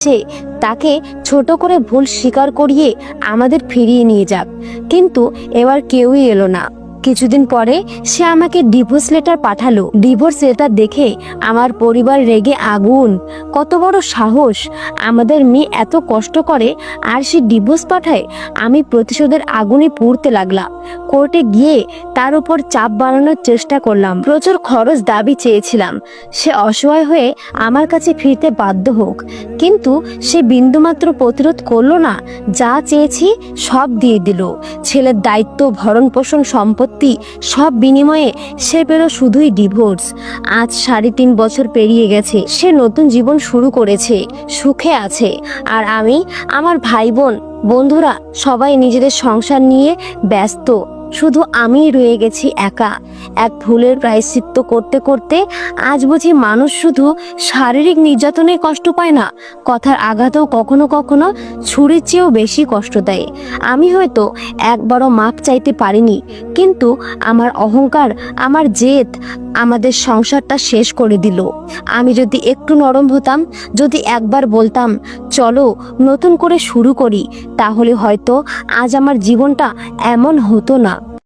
সে তাকে ছোট করে ভুল স্বীকার করিয়ে আমাদের ফিরিয়ে নিয়ে যাক। কিন্তু এবার কেউই এলো না। কিছুদিন পরে সে আমাকে ডিভোর্স লেটার পাঠালো। ডিভোর্স লেটার দেখে আমার পরিবার রেগে আগুন। কত বড় সাহস! আমাদের মেয়ে এত কষ্ট করে আর সে ডিভোর্স পাঠায়, আমি প্রতিশোধের আগুনে পুড়তে লাগলাম। কোর্টে গিয়ে তার উপর চাপ বাড়ানোর চেষ্টা করলাম। প্রচুর খরচ দাবি চেয়েছিলাম। সে অসহায় হয়ে আমার কাছে ফিরতে বাধ্য হোক। কিন্তু সে বিন্দুমাত্র প্রতিরোধ করল না। যা চেয়েছি সব দিয়ে দিল। ছেলের দায়িত্ব ভরণ পোষণ সম্পত্তি সব বিনিময়ে সে পেল শুধুই ডিভোর্স আজ সাড়ে তিন বছর পেরিয়ে গেছে, সে নতুন জীবন শুরু করেছে, সুখে আছে। আর আমি, আমার ভাই বোন, বন্ধুরা সবাই নিজেদের সংসার নিয়ে ব্যস্ত। শুধু আমিই রয়ে গেছি একা। এক ভুলের প্রায়শ্চিত্ত করতে করতে আজ বুঝি মানুষ শুধু শারীরিক নির্যাতনে কষ্ট পায় না, কথার আঘাতও কখনো কখনো ছুরির চেয়েও বেশি কষ্ট দেয়। আমি হয়তো একবারও মাপ চাইতে পারিনি, কিন্তু আমার অহংকার, আমার জেদ আমাদের সংসারটা শেষ করে দিল। আমি যদি একটু নরম হতাম, যদি একবার বলতাম, চলো নতুন করে শুরু করি, তাহলে হয়তো আজ আমার জীবনটা এমন হতো না।